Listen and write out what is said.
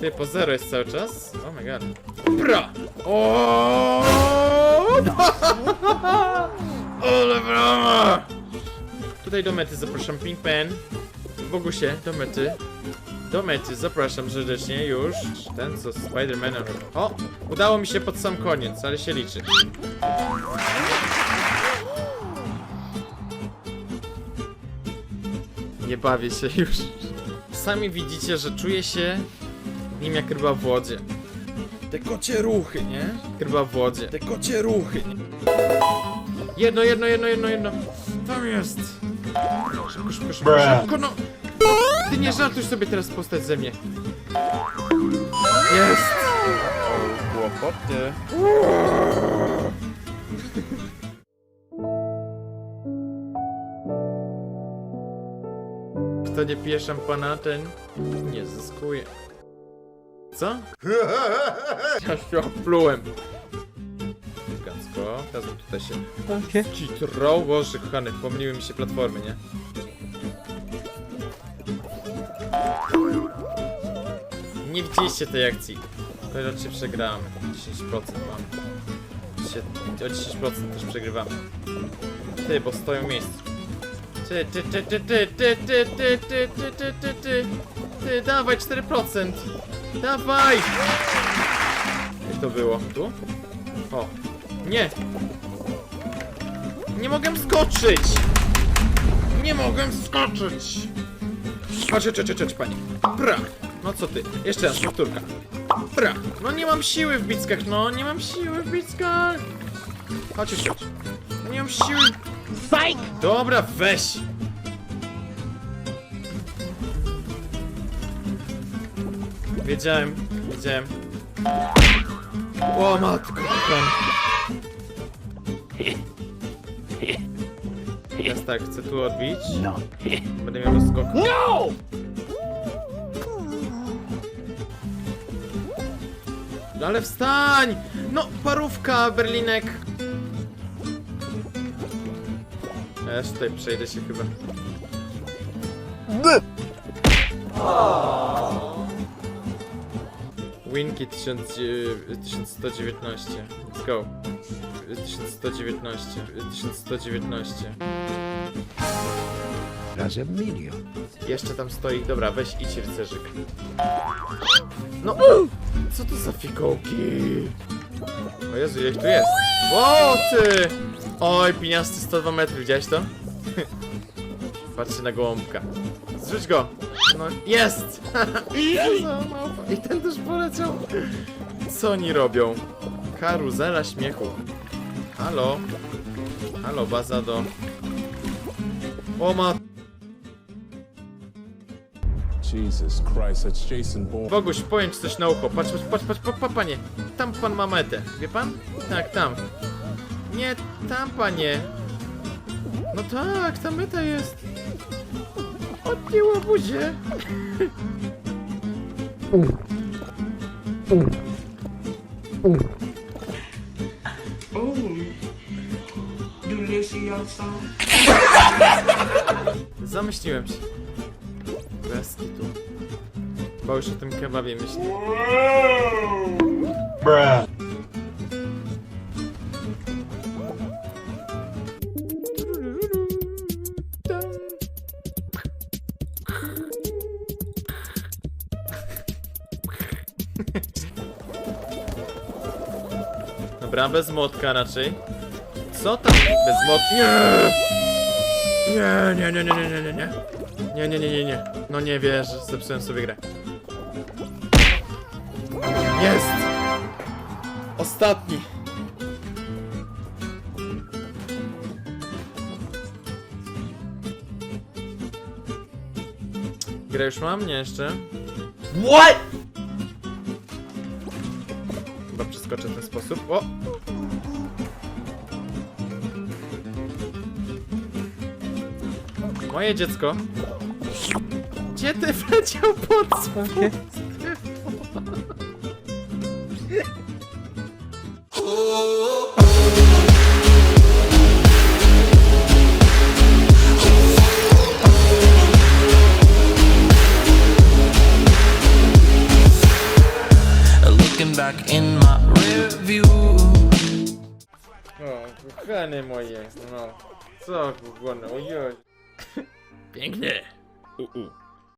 Ty, po zero jest cały czas? Oh my god. Bra! O! Ale brama! Tutaj do mety zapraszam Pinkman. Bogusie, do mety. Do mety zapraszam serdecznie już. Ten co z Spidermanem. O! Udało mi się pod sam koniec, ale się liczy. Nie bawię się już. Sami widzicie, że czuję się nim jak ryba w wodzie. Te kocie ruchy, nie? Ryba w wodzie. Te kocie ruchy. Nie? Jedno, jedno, jedno, jedno, jedno. Tam jest. Szybko, no. Ty nie żartuj sobie teraz postać ze mnie. Jest. Kłopoty. Kto nie pije szampana, ten nie zyskuje. Co? Ja się oplułem. Elegancko. Teraz bym tutaj się citrą. Boże, kochany, pomyliły mi się platformy, nie? Nie widzieliście tej akcji. Kojarzycie, przegrałem. 10% mam. O 10% też przegrywamy. Ty, bo stoją w miejscu. Ty, ty, ty, ty, ty, ty, ty, ty, ty, ty, ty, ty, ty, ty, dawaj 4%. Dawaj! Jak to było? Tu? O. Nie! Nie mogę skoczyć! Nie mogę skoczyć! Chodź, chodź, chodź, chodź, pani. Pra! No co ty? Jeszcze raz, powtórka. Pra! No nie mam siły w bickach, no nie mam siły w bickach! Chodź, chodź. Nie mam siły... Fajk! Dobra, weź! Wiedziałem, wiedziałem. O matko, kochana. Tak, chcę tu odbić. No. Będę miał skok. No! Ale wstań! No, parówka, Berlinek! Ja jeszcze tutaj przejdę się chyba. Winki 1000, e, 1119. Let's go. 1119. 1119. Razem milion. Jeszcze tam stoi. Dobra, weź idź rycerzyk. No! Co to za fikołki? O Jezu, ich tu jest? O ty! Oj, piniasty 102 metry, widziałeś to? Patrzcie na gołąbka. Zrzuć go! No, jest! Małpa? I ten też poleciał. Co oni robią? Karuzela śmiechu. Halo? Halo, baza do... O ma... Jesus Christ, that's Jason Bourne. Boguś, pojąć coś na ucho. Patrz, patrz, patrz, patrz, patrz, panie. Tam pan ma metę. Wie pan? Tak, tam. Nie, tam, panie. No tak, ta meta jest. Odbiło buzię. Zamyśliłem się. Bez kitu. Bo już o tym kebabie myślę. Dobra, bez młotka raczej. Co tam? Bez młotka? Nie! Nie, nie, nie, nie, nie, nie, nie. Nie, nie, nie, nie, nie. No nie wierzę, zepsułem sobie grę. Jest! Ostatni. Grę już mam? Nie jeszcze. What? Chyba przeskoczę w ten sposób. O! Moje dziecko. Gdzie ty wleciał pod spodem? Looking back in my review. O, kochane moje, no. Co, kochane, ojoj. Pięknie. U, u.